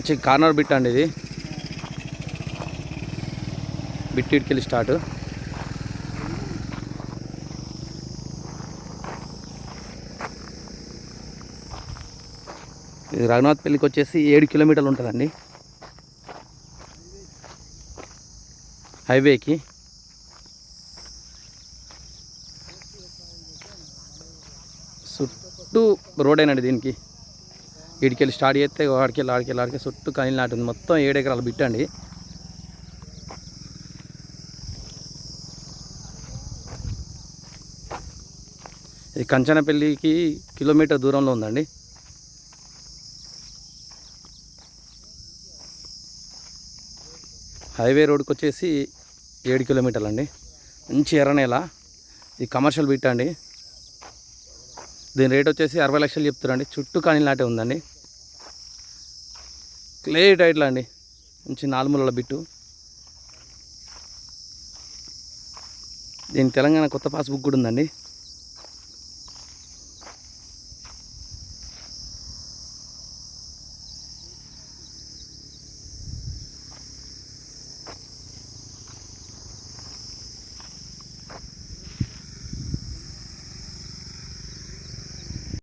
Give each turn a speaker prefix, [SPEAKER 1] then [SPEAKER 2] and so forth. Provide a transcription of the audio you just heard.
[SPEAKER 1] మంచి corner bit అండి ఇది. బిట్ ఇటుకెళ్ళి స్టార్ట్. ఇది రఘునాథ్ పెళ్ళికి వచ్చేసి ఏడు కిలోమీటర్లు ఉంటుందండి. హైవేకి. చుట్టూ రోడ్ అయినండి దీనికి. ఇడికెళ్ళి స్టార్ట్ చేస్తే ఆడికెళ్ళి ఆడికెళ్ళి ఆడికి చుట్టూ కనీలు నాటుంది మొత్తం ఏడు ఎకరాలు బిట్టండి. ఇది కంచనపల్లికి కిలోమీటర్ దూరంలో ఉందండి. హైవే రోడ్కి వచ్చేసి ఏడు కిలోమీటర్లు అండి మంచి ఎర్రనేల ఇది కమర్షియల్ బిట్ అండి దీని రేట్ వచ్చేసి అరవై లక్షలు చెప్తారండి చుట్టూ కానీ లాంటి ఉందండి. క్లే టైట్లో అండి. మంచి నాలుగుముల బిట్టు. దీని తెలంగాణ కొత్త పాస్బుక్ కూడా ఉందండి.